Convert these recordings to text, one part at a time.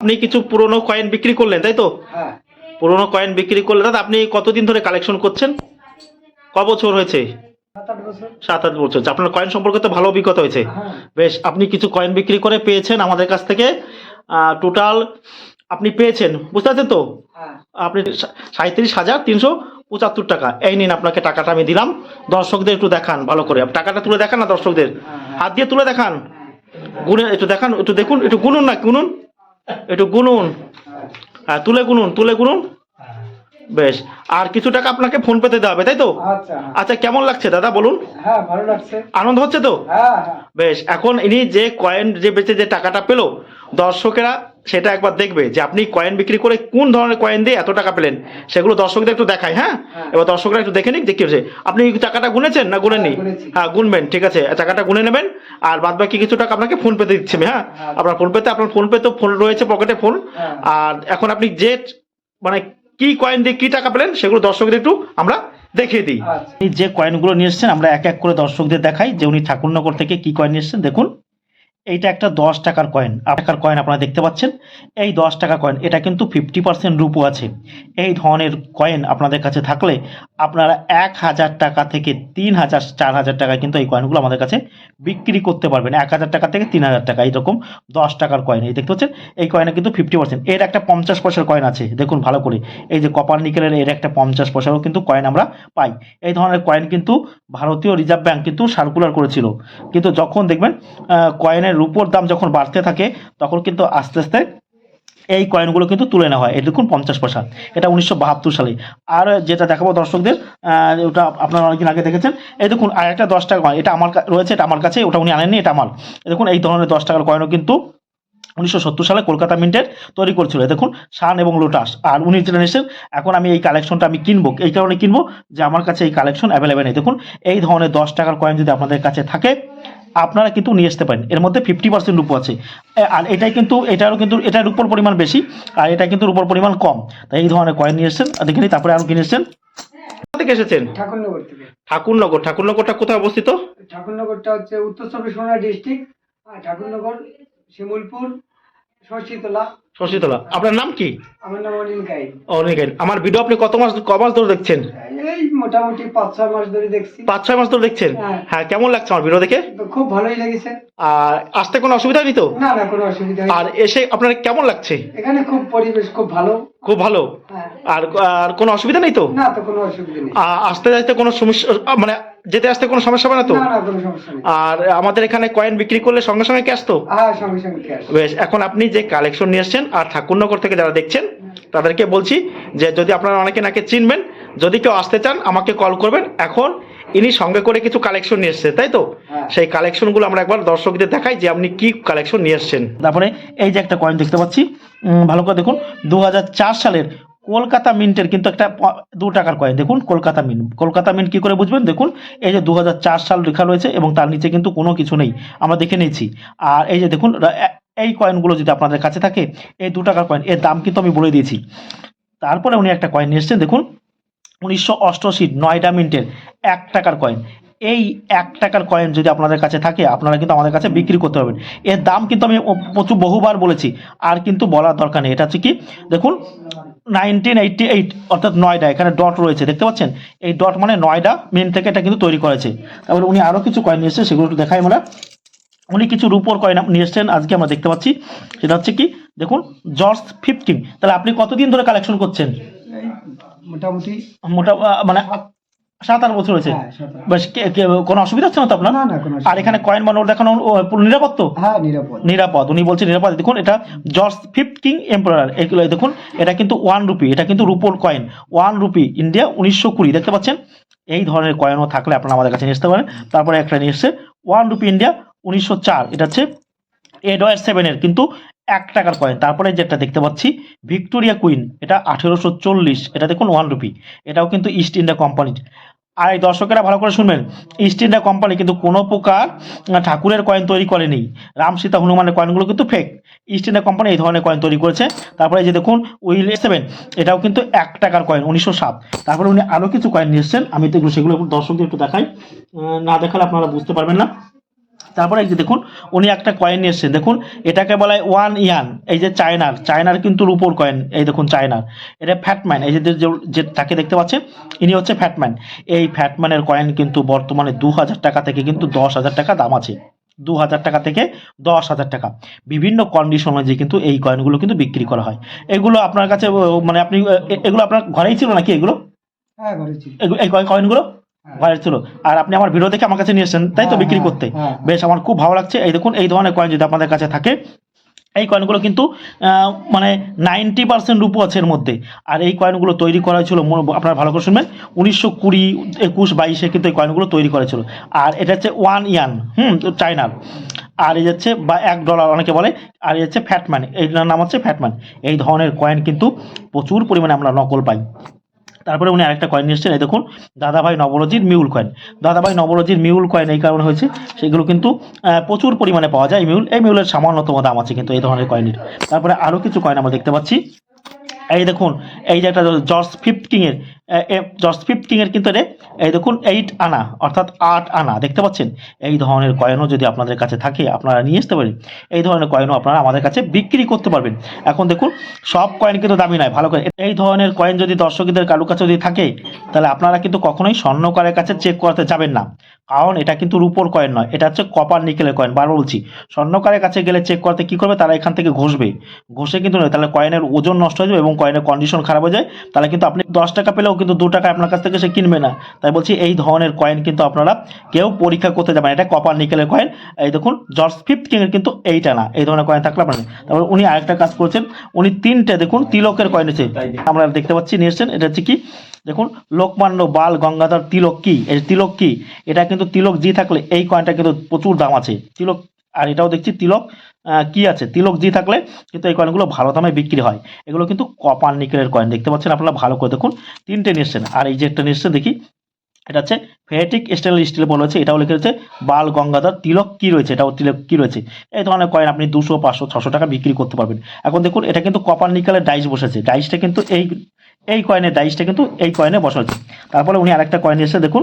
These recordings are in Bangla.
আপনি কিছু পুরনো কয়েন বিক্রি করলেন তাই তো? হ্যাঁ। পুরনো কয়েন বিক্রি করলেন দাদা আপনি কতদিন ধরে কালেকশন করছেন? ক বছর হয়েছে? সাত আট বছর। আপনার কয়েন সম্পর্কে তো ভালো অভিজ্ঞতা হয়েছে। হ্যাঁ। বেশ আপনি কিছু কয়েন বিক্রি করে পেয়েছেন আমাদের কাছ থেকে। টোটাল আপনি পেয়েছেন বুঝতে পারছেন তো? হ্যাঁ। আপনি সাঁত্রিশ হাজার তিনশো পঁচাত্তর টাকা। এই নিন আপনাকে টাকাটা আমি দিলাম। দর্শকদের একটু দেখান ভালো করে। টাকাটা তুলে দেখান না দর্শকদের? হাত দিয়ে তুলে দেখান। গুনে একটু দেখান একটু দেখুন একটু গুনুন না গুনুন। একটু গুনুন। হ্যাঁ। তুলে গুনুন তুলে গুনুন। বেশ। আর কিছু টাকা আপনাকে ফোন পেতে দেওয়া হবে তাই তো? আচ্ছা আচ্ছা কেমন লাগছে দাদা বলুন? হ্যাঁ আনন্দ হচ্ছে তো? হ্যাঁ হ্যাঁ। বেশ এখন ইনি যে কয়েন যে বেচে যে টাকাটা পেল দর্শকেরা সেটা একবার দেখবে যে আপনি কয়েন বিক্রি করে কোন ধরনের কয়েন দিয়ে এত টাকা পেলেন সেগুলো দর্শকদের একটু দেখায় হ্যাঁ? হ্যাঁ। এবার দর্শকরা একটু দেখে নিক যে কি হচ্ছে আপনি টাকাটা গুনেছেন না গুনেননি? হ্যাঁ, হ্যাঁ গুনবেন ঠিক আছে। টাকাটা গুনে নেবেন আর বাদ বাকি কিছু টাকা আপনাকে ফোন পেতে দিচ্ছি আমি, হ্যাঁ? হ্যাঁ। আপনার ফোন পেতে আপনার ফোন পে তো ফোন রয়েছে পকেটে ফোন। আর এখন আপনি যে মানে কি কয়েন দিয়ে কি টাকা পেলেন সেগুলো দর্শকদের একটু আমরা দেখিয়ে দিই। আচ্ছা। এই যে কয়েনগুলো নিয়ে এসেছেন আমরা এক এক করে দর্শকদের দেখাই যে উনি ঠাকুরনগর থেকে কি কয়েন নিয়ে এসেছেন দেখুন। এইটা একটা দশ টাকার কয়েন টাকার কয়েন আপনারা দেখতে পাচ্ছেন। এই দশ টাকা কয়েন এটা কিন্তু ফিফটি পার্সেন্ট রূপও আছে। এই ধরনের কয়েন আপনাদের কাছে থাকলে আপনারা এক হাজার টাকা থেকে তিন হাজার চার হাজার টাকা কিন্তু এই কয়েনগুলো আমাদের কাছে বিক্রি করতে পারবেন। এক হাজার টাকা থেকে তিন হাজার টাকা এইরকম দশ টাকার কয়েন এই দেখতে পাচ্ছেন? এই কয়েনে কিন্তু ফিফটি পার্সেন্ট এর একটা পঞ্চাশ পয়সার কয়েন আছে। দেখুন ভালো করে। এই যে কপার নিকেলের এর একটা পঞ্চাশ পয়সারও কিন্তু কয়েন আমরা পাই। এই ধরনের কয়েন কিন্তু ভারতীয় রিজার্ভ ব্যাঙ্ক কিন্তু সার্কুলার করেছিল। কিন্তু যখন দেখবেন আহ, কয়েনের রূপোর দাম যখন বাড়তে থাকে, তখন কিন্তু আস্তে আস্তে এই কয়েনগুলো কিন্তু তুলে নেওয়া হয়। দেখুন পঞ্চাশ পয়সা। এটা উনিশশো বাহাত্তর সালে। আর যেটা দেখাবো দর্শকদের ওটা আপনারা অনেকদিন আগে দেখেছেন। এই দেখুন, আর একটা দশ টাকা কয়েন এটা আমার রয়েছে, এটা আমার কাছে, ওটা উনি আনেননি, এটা আমার। দেখুন, এই ধরনের দশ টাকার কয়েনও কিন্তু উনিশশো সত্তর সালে কলকাতা মিন্টের তৈরি করছিল। দেখুন, শান এবং লোটাস। আর উনি যেটা নিয়েছেন এখন আমি এই কালেকশনটা আমি কিনবো। এই কারণে কিনবো যে আমার কাছে এই কালেকশন অ্যাভেলেবেল নেই। দেখুন, এই ধরনের দশ টাকার কয়েন যদি আপনাদের কাছে থাকে আপনারা কিন্তু নিয়ে আসতে পারেন। এর মধ্যে ফিফটি পার্সেন্ট রূপ আছে। আর এটাই কিন্তু এটারও কিন্তু এটার উপর পরিমাণ বেশি আর এটা কিন্তু উপর পরিমাণ কম। তাই এই ধরনের কয়েন নিয়ে এসেছেন। দেখে তারপরে আরও কিনে এসেছেন। থেকে এসেছেন? ঠাকুরনগর থেকে। ঠাকুরনগর। ঠাকুরনগরটা কোথায় অবস্থিত? ঠাকুরনগরটা হচ্ছে উত্তর চব্বিশ পরগনা ডিস্ট্রিক্ট আর ঠাকুরনগর শিমুলপুর ষষ্ঠীতলা শশীতলা। আপনার নাম কি? আমার নাম অনিল গাই অনেক আমার ভিডিও আপনি কত মাস ক মাস ধরে দেখছেন? এই মোটামুটি পাঁচ ছয় মাস ধরে দেখছি। পাঁচ ছয় মাস ধরে দেখছেন? হ্যাঁ। হ্যাঁ কেমন লাগছে আমার ভিডিও দেখে? খুব ভালোই লেগেছে। আর আসতে কোনো অসুবিধা নেই তো? না না কোনো অসুবিধা আর এসে আপনার কেমন লাগছে? এখানে খুব পরিবেশ খুব ভালো। খুব ভালো? হ্যাঁ। আর আর কোনো অসুবিধা নেই তো? না তো কোনো অসুবিধা নেই। আসতে যাইতে কোনো সমস্যা মানে যেতে আসতে কোনো সমস্যা হবে না তো? না না কোনো সমস্যা নেই। আর আমাদের এখানে কয়েন বিক্রি করলে সঙ্গে সঙ্গে ক্যাশ তো? হ্যাঁ সঙ্গে সঙ্গে ক্যাশ। বেশ এখন আপনি যে কালেকশন নিয়ে এসছেন আর ঠাকুরনগর থেকে যারা দেখছেন তাদেরকে বলছি যে যদি আপনারা অনেকে নাকে চিনবেন যদি কেউ আসতে চান আমাকে কল করবেন। এখন ইনি সঙ্গে করে কিছু কালেকশন নিয়ে এসছে তাই তো? হ্যাঁ। সেই কালেকশনগুলো আমরা একবার দর্শকদের দেখাই যে আপনি কি কালেকশন নিয়ে এসছেন। তারপরে এই যে একটা কয়েন দেখতে পাচ্ছি। ভালো করে দেখুন দু হাজার চার সালের কলকাতা মিন্টের কিন্তু একটা দু টাকার কয়েন দেখুন কলকাতা মিন্ট। কলকাতা মিন্ট কি করে বুঝবেন? দেখুন এই যে দু হাজার চার সাল লেখা রয়েছে এবং তার নিচে কিন্তু কোনো কিছু নেই। আমরা দেখে নিয়েছি। আর এই যে দেখুন এই কয়েনগুলো যদি আপনাদের কাছে থাকে এই দু টাকার কয়েন এর দাম কিন্তু আমি বলে দিয়েছি। তারপরে উনি একটা কয়েন নিয়ে এসছেন দেখুন উনিশশো অষ্টআশি, নয়ডা মিন্টের এক টাকার কয়েন এই এক টাকার কয়েন যদি আপনাদের কাছে থাকে, আপনারা কিন্তু আমাদের কাছে বিক্রি করতে পারবেন। এর দাম কিন্তু আমি প্রচুর বহুবার বলেছি, আর কিন্তু বলার দরকার নেই। এটা হচ্ছে কি? দেখুন নাইনটিন এইটটি এইট অর্থাৎ নয়ডা, এখানে ডট রয়েছে, দেখতে পাচ্ছেন? এই ডট মানে নয়ডা মিন থেকে এটা কিন্তু তৈরি করেছে। তারপরে উনি আরও কিছু কয়েন নিয়ে এসেছেন সেগুলো একটু দেখাই আমরা। উনি কিছু রূপোর কয়েন নিয়ে এসছেন, আজকে আমরা দেখতে পাচ্ছি। সেটা হচ্ছে কি? দেখুন জর্জ ফিফটিন তাহলে আপনি কতদিন ধরে কালেকশন করছেন? মোটামুটি মোটা মানে সাত আট বছর হয়েছে? হ্যাঁ। বেশ কোনো অসুবিধা হচ্ছে না তো আপনার? আর এখানে কয়েন বা নোট দেখানো নিরাপদ তো? হ্যাঁ নিরাপদ। নিরাপদ। উনি বলছেন নিরাপদ। দেখুন এটা জর্জ ফিফথ কিং এম্পারার। এগুলো দেখুন এটা কিন্তু ওয়ান রুপি এটা কিন্তু রুপোর কয়েন। ওয়ান রুপি ইন্ডিয়া উনিশশো কুড়ি। দেখতে পাচ্ছেন? এই ধরনের কয়েনও থাকলে আপনারা আমাদের কাছে নিয়ে আসতে পারেন। তারপরে একটা নিয়ে এসছে ওয়ান রুপি ইন্ডিয়া উনিশশো চার। এটা হচ্ছে এডওয়ার সেভেনের। কিন্তু এক টাকার কয়েন তারপরে যেটা দেখতে পাচ্ছি ভিক্টোরিয়া কুইন এটা আঠেরোশো চল্লিশ, এটা দেখুন ওয়ান রুপি এটাও কিন্তু ইস্ট ইন্ডিয়া কোম্পানির আর এই দর্শকেরা ভালো করে শুনবেন ইস্ট ইন্ডিয়া কোম্পানি কিন্তু কোনো প্রকার ঠাকুরের কয়েন তৈরি করেনি। রাম সীতা হনুমানের কয়েনগুলো কিন্তু ফেক ইস্ট ইন্ডিয়া কোম্পানি এই ধরনের কয়েন তৈরি করেছে। তারপরে যে দেখুন উইল সেভেন এটাও কিন্তু এক টাকার কয়েন উনিশশো সাত। তারপরে উনি আরও কিছু কয়েন নিয়ে এসছেন, আমি তো সেগুলো দর্শকদের একটু দেখাই। না দেখালে আপনারা বুঝতে পারবেন না। তারপরে এই যে দেখুন উনি একটা কয়েন নিয়ে এসেছেন দেখুন এটাকে বলা হয় ওয়ান ইয়ান এই যে চায়নার চায়নার কিন্তু রুপোর কয়েন এই দেখুন চায়নার এটা ফ্যাটম্যান এই যে তাকে দেখতে পাচ্ছেন ইনি হচ্ছে ফ্যাটম্যান এই ফ্যাটম্যানের কয়েন কিন্তু বর্তমানে দু হাজার টাকা থেকে কিন্তু দশ হাজার টাকা দাম আছে। দু হাজার টাকা থেকে দশ হাজার টাকা। বিভিন্ন কন্ডিশন অনুযায়ী কিন্তু এই কয়েনগুলো কিন্তু বিক্রি করা হয়। এগুলো আপনার কাছে মানে আপনি এগুলো আপনার ঘরেই ছিল নাকি এগুলো? হ্যাঁ করেছি এগু- এই কয়েন- কয়েনগুলো ঘরে ছিল। আর আপনি আমার ভিডিও দেখে আমার কাছে নিয়ে এসেছেন তাই তো হ্যাঁ, বিক্রি হ্যাঁ, করতে। হ্যাঁ। বেশ আমার খুব ভালো লাগছে। এই দেখুন এই ধরনের কয়েন যদি আপনাদের কাছে থাকে এই কয়েনগুলো কিন্তু মানে নাইনটি পার্সেন্ট রূপ আছে এর মধ্যে। আর এই কয়েনগুলো তৈরি করা হয়েছিল আপনারা ভালো করে শুনবেন উনিশশো কুড়ি একুশ বাইশে কিন্তু এই কয়েনগুলো তৈরি করা ছিল আর এটা হচ্ছে ওয়ান ইয়ান হুম চায়নার। আর এই হচ্ছে বা এক ডলার অনেকে বলে আর এই হচ্ছে ফ্যাটম্যান এইটার নাম হচ্ছে ফ্যাটম্যান এই ধরনের কয়েন কিন্তু প্রচুর পরিমাণে আমরা নকল পাই। তারপরে উনি আরেকটা কয়েন নিয়ে এই দেখুন, দাদাভাই নবরজির মিউল কয়েন দাদাভাই নবরজির মিউল কয়েন এই কারণে হয়েছে। সেগুলো কিন্তু প্রচুর পরিমাণে পাওয়া যায় মিউল এই মিউলের সামান্যতম দাম আছে কিন্তু এই ধরনের কয়েনের তারপরে আরও কিছু কয়েন আমরা দেখতে পাচ্ছি। এই দেখুন, এই যে একটা জর্জ ফিফথ কিংয়ের জর্জ ফিফটিং এর কিন্তু রে এই দেখুন এইট আনা, অর্থাৎ আট আনা, দেখতে পাচ্ছেন? এই ধরনের কয়েনও যদি আপনাদের কাছে থাকে, আপনারা নিয়ে আসতে পারেন। এই ধরনের কয়েনও আপনারা আমাদের কাছে বিক্রি করতে পারবেন। এখন দেখুন, সব কয়েন কিন্তু দামি নয়, ভালো করে এই ধরনের কয়েন যদি দর্শকদের কারও কাছে যদি থাকে, তাহলে আপনারা কিন্তু কখনোই স্বর্ণকারের কাছে চেক করাতে যাবেন না। কারণ এটা কিন্তু রুপোর কয়েন নয় এটা হচ্ছে কপার নিকেলের কয়েন বারবার বলছি। স্বর্ণকারের কাছে গেলে চেক করতে কি করবে? তারা এখান থেকে ঘষবে। ঘষে কিন্তু নয় তাহলে কয়েনের ওজন নষ্ট হয়ে যাবে এবং কয়েনের কন্ডিশন খারাপ হয়ে যায়। তাহলে কিন্তু আপনি দশ টাকা পেলেও কিন্তু দু টাকা আপনার কাছ থেকে সে কিনবে না। তাই বলছি এই ধরনের কয়েন কিন্তু আপনারা কেউ পরীক্ষা করতে যাবেন এটা কপার নিকেলের কয়েন এই দেখুন জর্জ ফিফথ কিংয়ের কিন্তু এইটা না এই ধরনের কয়েন থাকলে আপনার তারপর উনি আরেকটা কাজ করেছেন উনি তিনটে দেখুন তিলকের কয়েন আছে। আমরা দেখতে পাচ্ছি নিয়ে এসেছেন এটা হচ্ছে কি? দেখুন, লোকমান্য বাল গঙ্গাধর তিলক কি? এই তিলক কি? এটা কিন্তু তিলক জি থাকলে এই কয়েনটা কিন্তু প্রচুর দাম আছে। তিলক, আর এটাও দেখছি তিলক কি আছে? তিলক জি থাকলে কিন্তু এই কয়েনগুলো ভালো দামে বিক্রি হয়। এগুলো কিন্তু কপার নিকেলের কয়েন দেখতে পাচ্ছেন আপনারা ভালো করে। দেখুন, তিনটে নিচ্ছেন আর এই যে একটা নিয়ে দেখি এটা হচ্ছে ফেটিক স্টেনলেস স্টিল বলা হচ্ছে এটাও লিখে রয়েছে বাল গঙ্গাধর তিলক কি রয়েছে, এটাও তিলক কি রয়েছে? এই ধরনের কয়েন আপনি দুশো, পাঁচশো, ছশো টাকা বিক্রি করতে পারবেন। এখন দেখুন, এটা কিন্তু কপার নিকালের ডাইস বসেছে। ডাইসটা কিন্তু এই এই কয়েনের ডাইসটা কিন্তু এই কয়েনে বসা হচ্ছে তারপরে উনি আরেকটা কয়েন এসে দেখুন,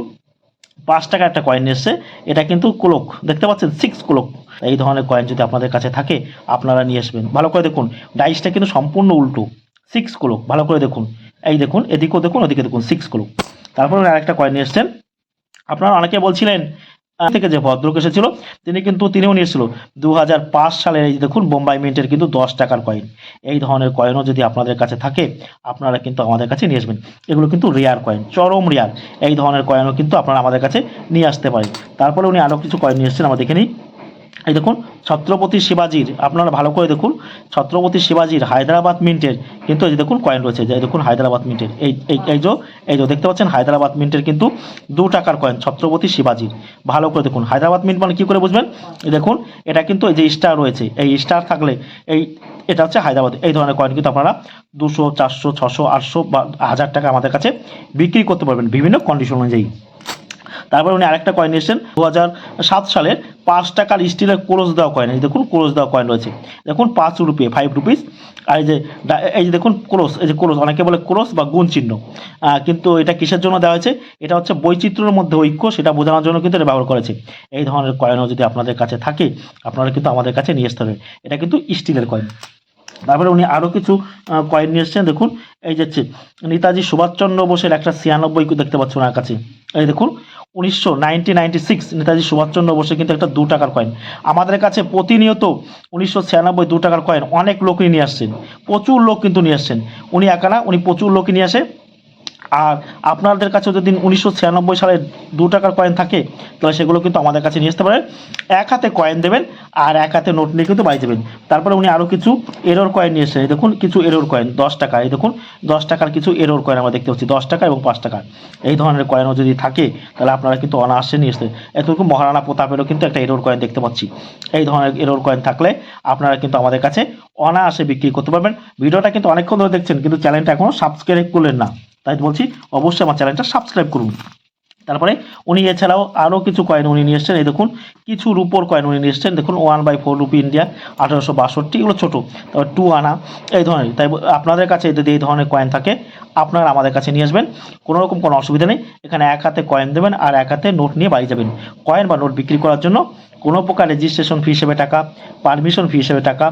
পাঁচ টাকা একটা কয়েন এসছে, এটা কিন্তু কোলক দেখতে পাচ্ছেন সিক্স কোলক এই ধরনের কয়েন যদি আপনাদের কাছে থাকে, আপনারা নিয়ে আসবেন। ভালো করে দেখুন ডাইসটা কিন্তু সম্পূর্ণ উল্টো সিক্স কোলক ভালো করে দেখুন। এই দেখুন এদিকেও দেখুন, ওদিকে দেখুন সিক্স কোলক তারপরে আরেকটা কয়েন এসছেন। আপনারা অনেকে বলছিলেন থেকে যে ভদ্রলোক এসেছিল, তিনি কিন্তু তিনিও নিয়েছিল দু হাজার পাঁচ সালের এই দেখুন বোম্বাই মিন্টের কিন্তু দশ টাকার কয়েন এই ধরনের কয়েনও যদি আপনাদের কাছে থাকে, আপনারা কিন্তু আমাদের কাছে নিয়ে আসবেন। এগুলো কিন্তু রেয়ার কয়েন চরম রেয়ার এই ধরনের কয়েনও কিন্তু আপনারা আমাদের কাছে নিয়ে আসতে পারেন। তারপরে উনি আরও কিছু কয়েন নিয়ে এসেছেন, আমরা দেখে নিই। এই দেখুন, ছত্রপতি শিবাজির, আপনারা ভালো করে দেখুন, ছত্রপতি শিবাজির হায়দ্রাবাদ মিন্টের কিন্তু এই যে দেখুন কয়েন রয়েছে যে দেখুন হায়দ্রাবাদ মিন্টের, এই এই যে এই যে দেখতে পাচ্ছেন হায়দ্রাবাদ মিন্টের কিন্তু দু টাকার কয়েন ছত্রপতি শিবাজির। ভালো করে দেখুন, হায়দ্রাবাদ মিন্ট মানে কী করে বুঝবেন? দেখুন, এটা কিন্তু এই যে স্টার রয়েছে, এই স্টার থাকলে এই, এটা হচ্ছে হায়দ্রাবাদ, এই ধরনের কয়েন কিন্তু আপনারা দুশো, চারশো, ছশো, আটশো বা হাজার টাকা আমাদের কাছে বিক্রি করতে পারবেন বিভিন্ন কন্ডিশন অনুযায়ী। তারপর উনি আরেকটা কয়েন এসেছেন দু হাজার সাত সালের পাঁচ টাকার স্টিলের ক্রোজ দেওয়া কয়েন এই দেখুন ক্রোজ দেওয়া কয়েন রয়েছে। দেখুন পাঁচ রুপি ফাইভ রুপিস আর এই যে এই যে দেখুন ক্রোস এই যে ক্রোস অনেকে বলে ক্রোস বা গুণ চিহ্ন। কিন্তু এটা কিসের জন্য দেওয়া হয়েছে? এটা হচ্ছে বৈচিত্র্যের মধ্যে ঐক্য, সেটা বোঝানোর জন্য কিন্তু এটা ব্যবহার করেছে এই ধরনের কয়েনও যদি আপনাদের কাছে থাকে, আপনারা কিন্তু আমাদের কাছে নিয়ে আসতে হবে। এটা কিন্তু স্টিলের কয়েন তারপরে উনি আরও কিছু কয়েন নিয়ে এসছেন। দেখুন, এই যাচ্ছে নেতাজি সুভাষচন্দ্র বোসের একটা ছিয়ানব্বই দেখতে পাচ্ছি ওনার কাছে। এই দেখুন, উনিশশো ninety ninety six Netaji Subhashchandra বোসের কিন্তু একটা দু টাকার কয়েন আমাদের কাছে প্রতিনিয়ত উনিশশো ছিয়ানব্বই দু টাকার কয়েন অনেক লোকই নিয়ে আসছেন। প্রচুর লোক কিন্তু নিয়ে আসছেন। উনি একা না উনি প্রচুর লোকই নিয়ে আসে। আর আপনাদের কাছে যদি উনিশশো ছিয়ানব্বই সালে দু টাকার কয়েন থাকে, তাহলে সেগুলো কিন্তু আমাদের কাছে নিয়ে আসতে পারেন। এক হাতে কয়েন দেবেন আর এক হাতে নোট নিয়ে কিন্তু বাড়ি দেবেন। তারপরে উনি আরও কিছু এরোর কয়েন নিয়ে এসেছেন। দেখুন, কিছু এরোর কয়েন দশ টাকা। এই দেখুন, দশ টাকার কিছু এরোর কয়েন আমরা দেখতে পাচ্ছি। দশ টাকা এবং পাঁচ টাকা। এই ধরনের কয়েনও যদি থাকে, তাহলে আপনারা কিন্তু অনায়াসে নিয়ে আসতে এতটুকু মহারানা প্রতাপেরও কিন্তু একটা এরোর কয়েন দেখতে পাচ্ছি। এই ধরনের এরোর কয়েন থাকলে আপনারা কিন্তু আমাদের কাছে অনায়াসে বিক্রি করতে পারবেন। ভিডিওটা কিন্তু অনেকক্ষণ ধরে দেখছেন, কিন্তু চ্যানেলটা এখনও সাবস্ক্রাইব করলেন না। তাই বলছি অবশ্যই আমার চ্যানেলটা সাবস্ক্রাইব করুন। তারপরে উনি এছাড়াও আরও কিছু কয়েন উনি নিয়ে এসছেন। এই দেখুন, কিছু রুপোর কয়েন উনি নিয়ে এসছেন। দেখুন one by four rupee India আঠারোশো বাষট্টি, এগুলো ছোটো। তারপর টু আনা, এই ধরনের। তাই আপনাদের কাছে যদি এই ধরনের কয়েন থাকে, আপনারা আমাদের কাছে নিয়ে আসবেন। কোনো রকম কোনো অসুবিধা নেই। এখানে এক হাতে কয়েন দেবেন আর এক হাতে নোট নিয়ে বাড়ি যাবেন। কয়েন বা নোট বিক্রি করার জন্য কোনো প্রকার রেজিস্ট্রেশন ফি হিসেবে টাকা পারমিশন ফি হিসেবে টাকা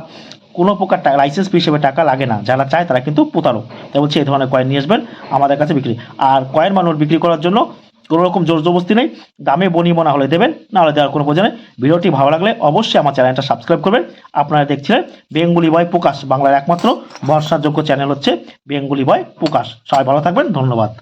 কোনো প্রকার লাইসেন্স ফি হিসেবে টাকা লাগে না। যারা চায় তারা কিন্তু প্রতারক। তাই বলছি, এই ধরনের কয়েন নিয়ে আসবেন, আমাদের কাছে বিক্রি। আর কয়েন মানুষ বিক্রি করার জন্য কোনো রকম জোর জবস্তি নেই। দামে বনি মনা হলে দেবেন, না হলে দেওয়ার কোনো প্রয়োজন নেই। ভিডিওটি ভালো লাগলে অবশ্যই আমার চ্যানেলটা সাবস্ক্রাইব করবেন। আপনারা দেখছিলেন বেঙ্গুলি বয় প্রকাশ, বাংলার একমাত্র ভরসাযোগ্য চ্যানেল হচ্ছে বেঙ্গুলি বয় প্রকাশ। সবাই ভালো থাকবেন, ধন্যবাদ।